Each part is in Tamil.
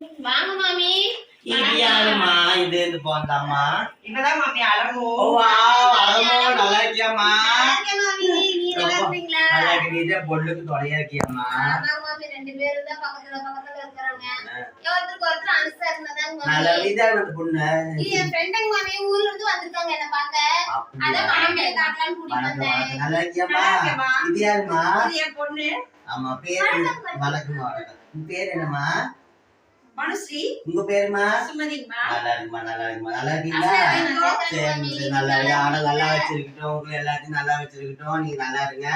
வாங்க மாமி. இது யாரும்மா இது இருந்து போந்தாம்மா இவதான் மாமி. நல்லா நல்லா இருக்கீங்க பொண்ணுக்கு தொலையா மாமி ரெண்டு பேரும் தான் பக்கத்துல பக்கத்துல இருக்கிறாங்க. ஒருத்தருக்கு ஒருத்தர் அனுசா இருந்ததாங்க நல்லா மாமி இதா அந்த பொண்ணு? இது என் ஃப்ரெண்டுங்க மாமி. ஊர்ல இருந்து வந்திருக்காங்க என்ன பாக்க அதான் மாமியை காட்டலாம்னு கூட்டிட்டு வணக்கம் வந்தேன். வணக்கம். நல்லா இருக்கியாம்மா? நல்லா இருக்கேம்மா. இது யாரும்மா? இது என் பொண்ணு. ஆமா பேர்? வணக்கம் பேர் என்னம்மா? மனுஸ்ரீ உங்க பேருமா? சுமதிங்கம்மா நல்லா இருக்குமா நல்லா இருக்குமா நல்லா இருக்கீங்களா நல்லா சரி இருக்கு ஆனா நல்லா வச்சிருக்கட்டும். உங்களை எல்லாத்தையும் நல்லா வச்சிருக்கட்டும். நீங்க நல்லா இருங்க.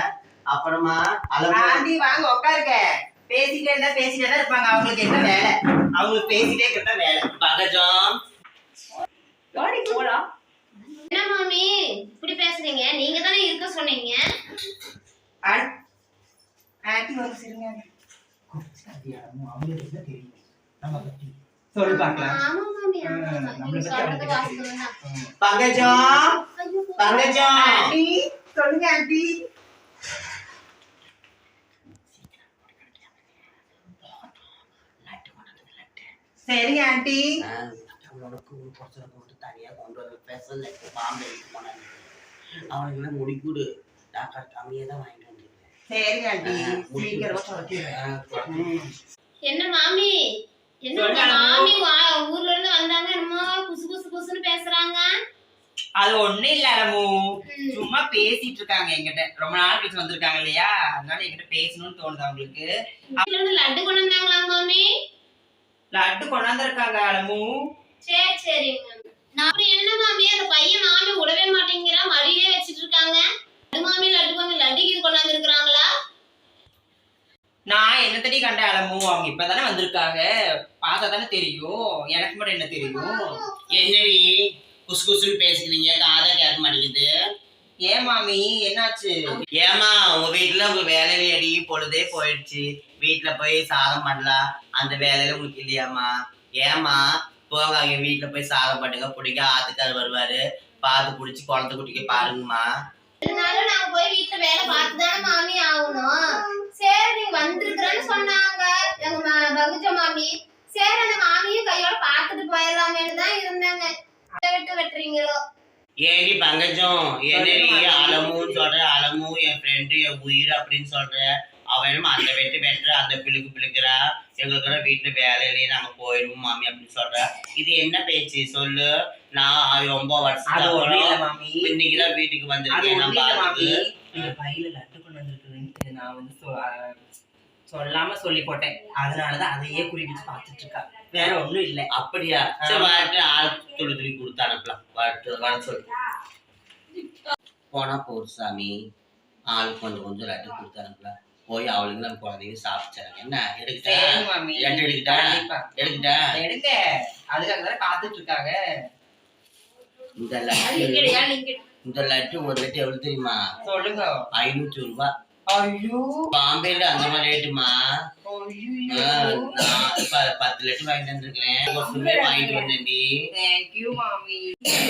அப்புறமா அளவு ஆண்டி வாங்க உட்காருங்க. பேசிட்டே இருந்தா பேசிட்டே தான் இருப்பாங்க. அவங்களுக்கு என்ன வேலை? அவங்களுக்கு பேசிட்டே இருக்கிறதா வேலை. பகஜம். ஜோடி போலாம் என்ன மாமி? இப்படி பேசுறீங்க? நீங்க தானே இருக்க சொன்னீங்க. ஆண்டி ஒரு சிறுங்க. சொல்லு பார்க்கலாம் ஆமா மாமி ஆமா ஆ, மாமி. நம்மளை நீங்க பத்தி வாஸ்தவம் தான். பங்கஜம் பங்கஜம் சொல்லுங்க ஆண்டி சரிங்க ஆண்டி போட்டு கொண்டு வந்து பேசல பாம்பே போனாங்க அவனுக்கு முடிக்கூடு டாக்டர் கம்மியா தான் வாங்கிட்டு வந்திருக்கேன் சரிங்க ஆண்டி ஆ, முடிக்கூடு. சீக்கிரமா சொல்லிடுறேன் ஆ, என்ன மாமி என்ன உங்க சொல்லுங்க. மாமி வா- ஊர்ல இருந்து வந்தாங்க என்னமோ குசு குசு குசுன்னு பேசுறாங்க. அது ஒண்ணும் இல்ல அலமு ம். சும்மா பேசிட்டு இருக்காங்க என்கிட்ட. ரொம்ப நாள் கழிச்சு வந்திருக்காங்க இல்லையா? அதனால என்கிட்ட பேசணும்னு தோணுது அவங்களுக்கு. லட்டு கொண்டு வந்தாங்களா மாமி? லட்டு கொண்டாந்துருக்காங்க அலமு சரி சரிங்க நான் என்ன மாமி? அந்த பையன் மாமி விடவே மாட்டேங்கிறான். மடியிலே வச்சிட்டு இருக்காங்க. லட்டு மாமி லட்டு மாமி லட்டு இது கொண்டாந்து இருக்கிறாங்களா நான் என்ன தடி கண்ட அலமு அவங்க இப்பதானே வந்திருக்காங்க. பார்த்தா தானே தெரியும். எனக்கு மட்டும் என்ன தெரியும்? என்னடி? குசு குசுன்னு பேசிக்கிறீங்க. காதை கேட்க மாட்டேங்குது. ஏன் மாமி? என்னாச்சு? ஏமா உங்க வீட்டுல உங்க வேலையில அடி பொழுதே போயிடுச்சு. வீட்டுல போய் சாதம் பண்ணலாம் அந்த வேலையில உங்களுக்கு இல்லையாம்மா? ஏமா போங்க வீட்டுல போய் சாதம் பண்ணுங்க. பிடிக்க ஆத்துக்கார் வருவாரு. பார்த்து பிடிச்சி குழந்தை குட்டிக்கு பாருங்கம்மா. இருந்தாலும் நான் போய் வீட்டுல வேலை பார்த்து தானே மாமி ஆகணும். சரி நீங்க வந்திருக்கிறேன்னு சொன்னாங்க. எங்க பகுஜ மாமி. சரி அந்த மாமியும் கையோட பார்த்துட்டு போயிடலாமேன்னு தான் இருந்தாங்க. விட்டு வெட்டுறீங்களோ? ஏடி பங்கஜம் என்னடி அலமுன்னு சொல்ற? அலமு என் ஃப்ரெண்டு என் உயிர் அப்படின்னு சொல்ற? அவனும் அந்த வெட்டு வெட்டுற அந்த பிழுக்கு பிழுக்கிறா. எங்களுக்கு வீட்டுல வேலையிலேயே நாங்க போயிடுவோம் மாமி அப்படின்னு சொல்ற. இது என்ன பேச்சு? சொல்லு. நான் ரொம்ப வருஷம் மாமி. இன்னைக்குதான் வீட்டுக்கு வந்திருக்கேன் பையில லட்டு கொண்டு வந்திருக்குன்னு நான் வந்து சொல்லாம சொல்லி போட்டேன். அதனாலதான் அதையே குறிப்பிட்டு பார்த்துட்டு இருக்கா வேற ஒண்ணும் இல்ல. அப்படியா? சரி வரட்டு ஆள் துளி துளி கொடுத்து அனுப்பலாம். வரட்டு வர சொல்லு. போனா போர் சாமி. ஆளுக்கு கொஞ்சம் கொஞ்சம் லட்டு கொடுத்து அனுப்பலாம். போய் அவளுக்கு நம்ம குழந்தைங்க சாப்பிச்சாங்க என்ன? எடுக்கிட்டா? எடுக்கிட்டா? எடுக்கிட்டா? எடுங்க. அதுக்காக தானே காத்துட்டு இருக்காங்க இந்த லட்டு இந்த லட்டு ஒரு லட்டு எவ்வளவு தெரியுமா? சொல்லுங்க. ஐநூத்தி ரூபாய் ஐயோ. பாம்பேல அந்த மாதிரி ரேட்டுமா? பத்து லட்டு வாங்கிட்டு வந்திருக்கிறேன். வாங்கிட்டு வந்தேன்டி. தேங்க்யூ மாமி.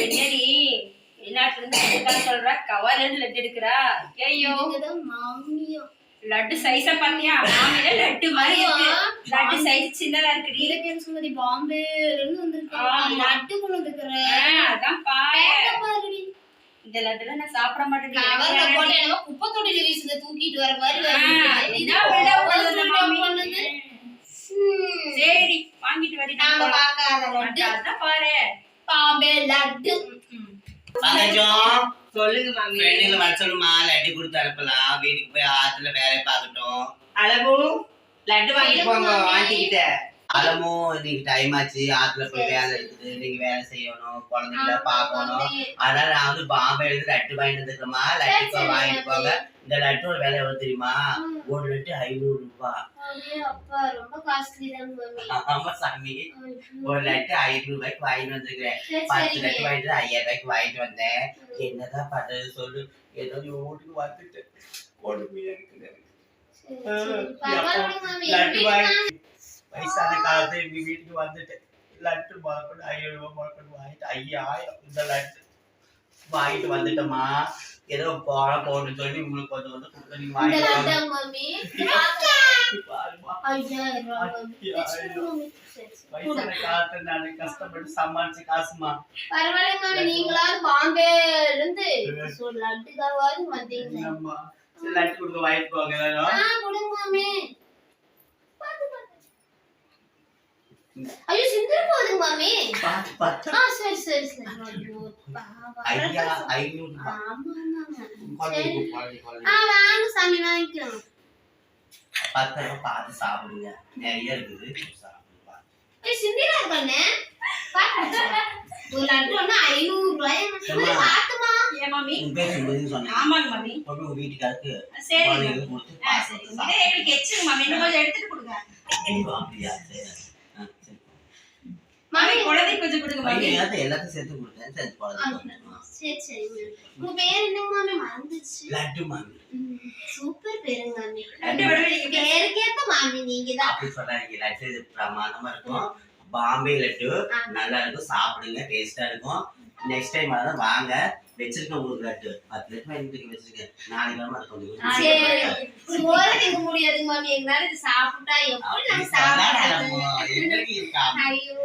என்னடி? வெளிநாட்டுல இருந்து வந்திருக்கான்னு சொல்றா? கவர்ல இருந்து லட்டு எடுக்கிறா? ஐயோ மாமியும். லட்டு சைஸா பாத்தியா? மாமியில லட்டு மாதிரி இருக்கு. லட்டு சைஸ் சின்னதா இருக்குடி. இலக்கியம் சுமதி பாம்பேல இருந்து வந்திருக்காங்க. லட்டு கொண்டு வந்துக்கிறேன். ஆ, அதான் பாரு. பாருடி. இந்த லட்டுல நான் சாப்பிட மாட்டேன் கவர்ல போட்டு என்னமோ குப்பை தொட்டில வீசுங்க தூக்கிட்டு வர மாதிரி இதான் விட மாமி. சரிடி வாங்கிட்டு வடி. நாம பார்க்காத லட்டு. அதான் பாரு. பாம்பே லட்டு. பங்கஜம் சொல்லுங்க மாமி. ஃப்ரெண்டுங்களை வர சொல்லுமா லட்டு கொடுத்து அனுப்பலாம் வீட்டுக்கு போய் ஆத்துல வேலையை பார்க்கட்டும். அளவு லட்டு வாங்கிட்டு போங்க ஆண்டி கிட்ட அலமும் இன்னைக்கு டைம் ஆச்சு. ஆத்துல போய் வேலை இருக்குது. நீங்க வேலை செய்யணும். குழந்தைங்கள பார்க்கணும். அதனால நான் வந்து பாம்பே எழுதி லட்டு வாங்கிட்டு வந்துருக்கேம்மா. லட்டு வாங்கிட்டு. போங்க. இந்த லட்டோட விலை எவ்வளவு தெரியுமா. ஒரு லட்டு ஐநூறு ரூபாய் ஆமா சாமி. ஒரு லட்டு ஐநூறு ரூபாய்க்கு வாங்கிட்டு வந்திருக்கிறேன். பத்து. லட்டு வாங்கிட்டு ஐயாயிரம் ரூபாய்க்கு வாங்கிட்டு வந்தேன். என்னதான் பண்றது சொல்லு. ஏதோ வீட்டுக்கு வந்துட்டு. கொடுமையா இருக்குது. லட்டு வாங்கி வயசான காலத்துல எங்க வீட்டுக்கு வந்துட்டு லட்டு முதற்கொண்டு ஐயாயிரம் ரூபாய் முதற்கொண்டு வாங்கிட்டு ஐயாயிரம் இந்த லட்டு வாங்கிட்டு வந்துட்டோமா ஏதோ பழம் போட்டு சொல்லி உங்களுக்கு கொஞ்சம் கொஞ்சம் கொடுக்க நீங்க. வயசான காலத்துல நானு கஷ்டப்பட்டு சமாளிச்ச காசுமா பரவாயில்லைங்க மாமி நீங்களாவது பாம்பே இருந்து லட்டு கொடுக்க வாங்கிட்டு போங்க எல்லாரும் ஆ கொடுங்க மாமி பாத்து, பாத்து. ஐயோ சிந்திர போகுதுங்க மாமி பார்த்து பார்த்து ஆ சரி சரி சரி ஐயோ, பாவம். ஐயா ஐநூறு ரூபாய். ஆமா ஆமாங்க. ஆ வாங்க சாமி வாங்கிக்கலாம் பத்து ரூபாய் பார்த்து சாப்பிடுங்க நிறைய இருக்குது ஏய் சிந்திரா இருக்கானே பாத்து ஒரு லட்டு ஒண்ணு ஐநூறு ரூபாய் பாத்துமா மாமி உன் பேர் சொல்லுதுன்னு சொன்னேன் ஆமாங்க மாமி கொண்டு உங்க வீட்டுக்காருக்கு சரி குழந்தைங்களுக்கு கொடுத்து ஆ, பார்த்து சரி சாப்பிடுங்க. இதே எங்களுக்கு எச்சுங்க மாமி இன்னும் கொஞ்சம் எடுத்துட்டு கொடுங்க அப்படியா சரி. மாமி குழந்தைக்கு கொஞ்சம் கொடுங்க மாமி. ஏதாவது எல்லாத்தையும் சேர்த்து கொடுத்தேன் சரி குழந்தை. சரி சரி உங்க பேர் என்னங்க மாமி? மறந்துச்சு. லட்டு மாமி. சூப்பர் பேருங்க மாமி. ரெண்டு விடவே நீங்க பேருக்கேத்த மாமி நீங்க தான். அப்படி சொல்லாதீங்க லட்டு பிரமாதமா இருக்கும். பாம்பே லட்டு. நல்லா இருக்கும். சாப்பிடுங்க. டேஸ்டா இருக்கும். நெக்ஸ்ட் டைம் அதான் வாங்க. வச்சிருக்கேன் பத்து வச்சிருக்கேன் நாளைக்கு அது கொஞ்சம் மாமி. எங்களால இது சாப்பிட்டா எப்படி நாங்க இருக்கா? ஐயோ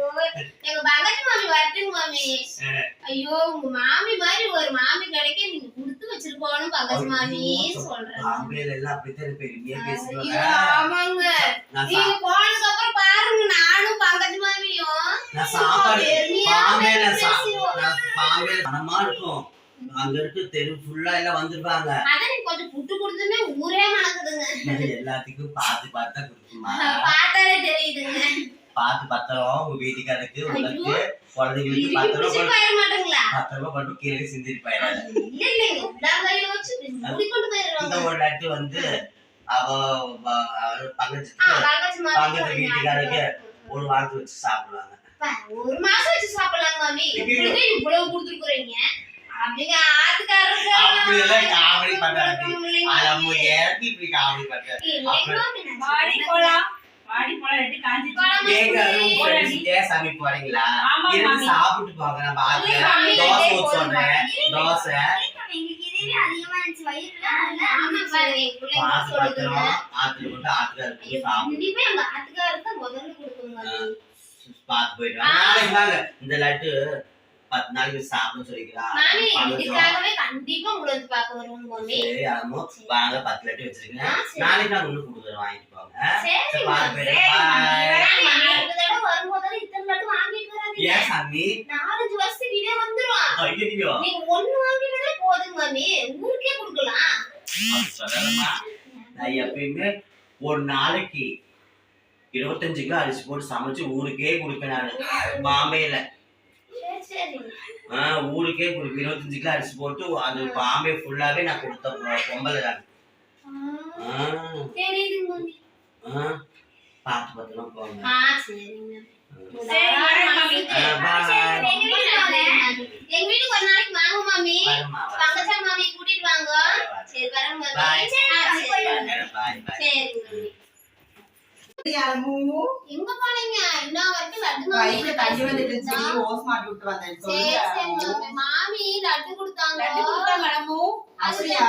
எங்க பகத்து மாமி வரட்டுங்க மாமி. ஐயோ உங்க மாமி மாதிரி ஒரு மாமி கிடைக்க நீங்க கொடுத்து வச்சிருக்கோன்னு பகத்து மாமி சொல்றேன் பாம்பேல எல்லாம் அப்படித்தான் பெருமையா ஐயோ, பேசுவாங்க ஆமாங்க. நீங்க போனதுக்கு அப்புறம் பாருங்க நானும் பங்கஜ் மாமியும். நான் சாப்பாடு பெருமையா பாம்பேல மனமா இருக்கும். அங்க இருக்க தெரு ஃபுல்லா எல்லாம் வந்துருப்பாங்க. அதான் நீ கொஞ்சம் புட்டு கொடுத்துமே ஊரே மணக்குதுங்க எல்லாத்துக்கும் பார்த்து பார்த்தா கொடுக்குமா? பார்த்தாலே தெரியுதுங்க. பார்த்து பத்திரம் உங்க வீட்டுக்காரருக்கு உங்களுக்கு. குழந்தைங்களுக்கு பத்து ரூபாய் கீழே சிந்திட்டு போயிடாது. இந்த ஒரு லட்டு வந்து அவ ஞாபகம் ஒரு வாரத்துக்கு வச்சு சாப்பிடுவாங்க. ஒரு மாசம் வச்சு எப்படிங்க இவ்வளவு கொடுத்துருக்குறீங்க. அப்படி எல்லாம் காமெடி பண்ணாது இல்லைங்க அலமு மாமி. ஏறி இப்படி காமெடி வாடி சொல்றேன். போலாம். வாடி போலாம். ரெண்டு காஞ்சி போலாம். ஏங்க உங்க friends ஏன் சாமி போறீங்களா? இருந்து. சாப்பிட்டு போங்க நான் தோசை ஊத்த சொல்றேன். தோசை. இந்த லட்டு பத்து நாளைக்கு சாப்பிட சொல்லிக்கிறா மாமி, பங்கஜம். இதுக்காகவே கண்டிப்பா உங்களை வந்து பார்க்க வருவோம் மாமி. சரி அம்மு வாங்க பத்து லட்டு வச்சிருக்கேன். நாளைக்கு நான் ஒண்ணு கொடுக்குறேன் வாங்கிட்டு போங்க. ஏன் சாமி நாலஞ்சு வருஷத்துக்கு இதே வந்துரும். ஐயோ நீங்க ஒண்ணு வாங்கினதே போதும் மாமி. ஊருக்கே கொடுக்கலாம். நான் எப்பயுமே ஒரு நாளைக்கு இருபத்தஞ்சு கிலோ அரிசி போட்டு சமைச்சு ஊருக்கே கொடுப்பேன் நான். ஆஹ் ஊருக்கே கொடுப்பேன் இருபத்தஞ்சு கிலோ அரிசி போட்டு அது பாம்பே ஃபுல்லாவே நான் கொடுத்த பொம்பளை தான். பார்த்து பத்திரமா போங்க. எங்க வீட்டுக்கு ஒரு நாளைக்கு வாங்க மாமி. பங்கஜா மாமி. கூட்டிட்டு வாங்க. சரி வரேன் மாமி Bye. ஆ, சரி. Bye, bye, bye. சரிங்க மாமி. அலமு எங்க போனீங்க இன்ன வரைக்கும் லட்டு மாமி தண்ணி வந்துட்டு இருந்துச்சு ஓஸ் மாட்டி விட்டு வந்தேன் சரி சரி சொல்லு மாமி மாமி லட்டு கொடுத்தாங்க லட்டு கொடுத்தாங்க அலமு அப்படியா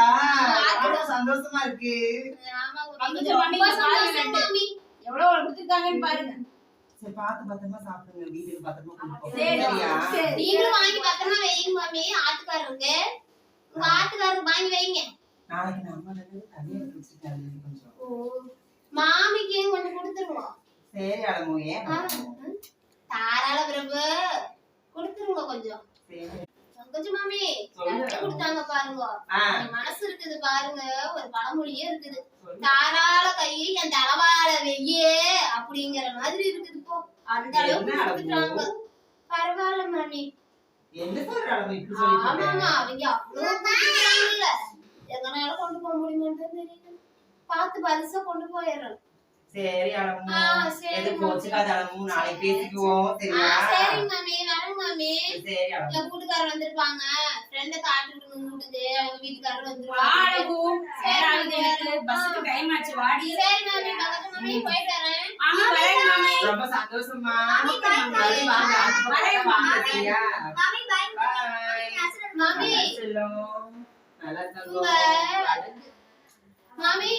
ரொம்ப சந்தோஷமா இருக்கு ஆமாங்க பங்கஜ மாமி, ரொம்ப இங்க பாருங்க சந்தோஷம் லட்டு. மாமி எவ்வளவு கொடுத்துருக்காங்கன்னு பாருங்க சரி பார்த்து பத்திரமா சாப்பிடுங்க வீட்டுக்கு பத்திரமா கொண்டு போங்க. சரி, சரியா சரி. நீங்களும் வாங்கி பத்திரமா வைங்க மாமி ஆத்துக்காரருக்கு உங்க ஆத்துக்காரருக்கு வாங்கி வைங்க நாளைக்கு அதுல கொஞ்சம் மாமிக்கு கொஞ்சம் கொடுத்துருவோம் சரி ஏன் ஆ, தாராள பிரபு கொடுத்துருங்க கொஞ்சம். கொஞ்சம் மாமி கொடுத்தாங்க பாருங்க. மனசு இருக்குது பாருங்க. ஒரு பழமொழியே இருக்குது. தாராள கையை என் தலவாழ வெய்யே அப்படிங்கிற மாதிரி இருக்குது போ அந்த அளவுக்கு? கொடுத்துட்டாங்க. பரவாயில்ல மாமி. ஆமாமா இருக்க? அவங்க அவ்வளவு எங்கனால கொண்டு போக முடியுமான்னு தெரியல. பார்த்து பரிசா கொண்டு போயிடுறோம். சரி சரி, எது மாமி. கோச்சுக்காத அலமு நாளைக்கு பேசிக்குவோம் ஆ, சரியா சரி மாமி. வரேன் மாமி. சரி அலமு என் வீட்டுக்காரர் வந்திருப்பாங்க. ஃப்ரெண்ட காட்டுட்டு வீட்டுக்கு அவங்க வீட்டுக்காரர் வா வந்துருவாங்க அலமு நேரம் ஆகுது எனக்கு பஸ்ஸுக்கு டைம் ஆச்சு. வாடி சரி மாமி. பக்கத்து மாமி போயிட்டு வரேன். ஆமா வரேங்க மாமி. ரொம்ப சந்தோஷமா மாமி, bye, நாளைக்கு வாங்க அடுத்த பக்கம் வரேன், வாங்க மாமி. சரியா? மாமி பாய் Bye. மாமி. செல்லம். நல்லா. மாமி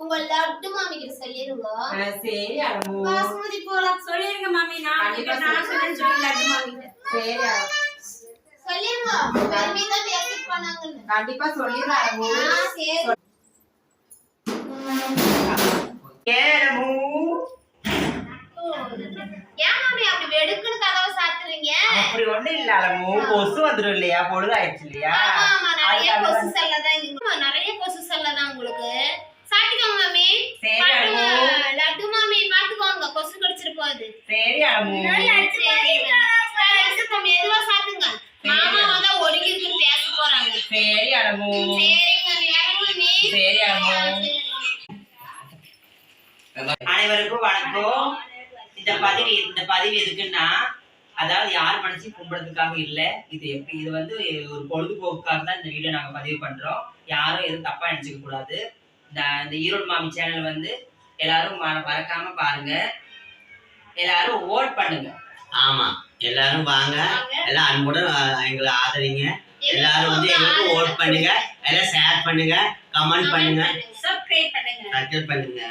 உங்க லட்டு மாமி கிட்ட சொல்லிருங்க. சரி அலமு பாசுமதி போலாம். சொல்லிருங்க மாமி நான் கண்டிப்பா நான் சொல்றேன்னு சொல்லி லட்டு வாங்கிட்டேன் சரி. சொல்லிருங்க. பெருமை தான் பேசிட்டு போனாங்கன்னு. கண்டிப்பா சொல்லிடுறேன் அலமு ஆ, சரி. ஏன் மாமி அப்படி வெடுக்குன்னு கதவை சாத்துறீங்க? அப்படி ஒண்ணும் இல்ல அலமு கொசு வந்துடும் இல்லையா? பொழுதாயிடுச்சு இல்லையா? ஆமா நிறைய கொசு தான். செல்ல தான் இங்க ஆமா, நிறைய கொசு செல்ல தான் உங்களுக்கு சாப்பிட்டுக்கோங்க மாமி சரி பாத்துங்க, அலமு லட்டு மாமி பாத்துக்கோங்க கொசு கடிச்சிட்டு போகுது சரி இப்ப மெதுவா சாத்துங்க மாமா வந்தா இருக்குன்னு பேச போறாங்க சரி அலமு சரிங்க இறங்கு நீ சரி சரி. அனைவருக்கும் வணக்கம் இந்த பதிவு இந்த பதிவு எதுக்குன்னா அதாவது யார் மனசையும் கும்பிடுறதுக்காக இல்ல இது எப்படி இது வந்து ஒரு பொழுதுபோக்குக்காக தான் இந்த வீடியோ நாங்க பதிவு பண்றோம் யாரும் எதுவும் தப்பா நினைச்சுக்க கூடாது இந்த இந்த ஈரோடு மாமி சேனல் வந்து எல்லாரும் மற- மறக்காம பாருங்க எல்லாரும் ஓட் பண்ணுங்க. ஆமா. எல்லாரும் வாங்க. எல்லாம் அன்புடன் எங்களை ஆதரிங்க. எல்லாரும் வந்து எங்களுக்கு ஓட் பண்ணுங்க. எல்லாம் ஷேர் பண்ணுங்க. கமெண்ட் பண்ணுங்க. சப்ஸ்கிரைப் பண்ணுங்க. சப்ஸ்கிரைப் பண்ணுங்க.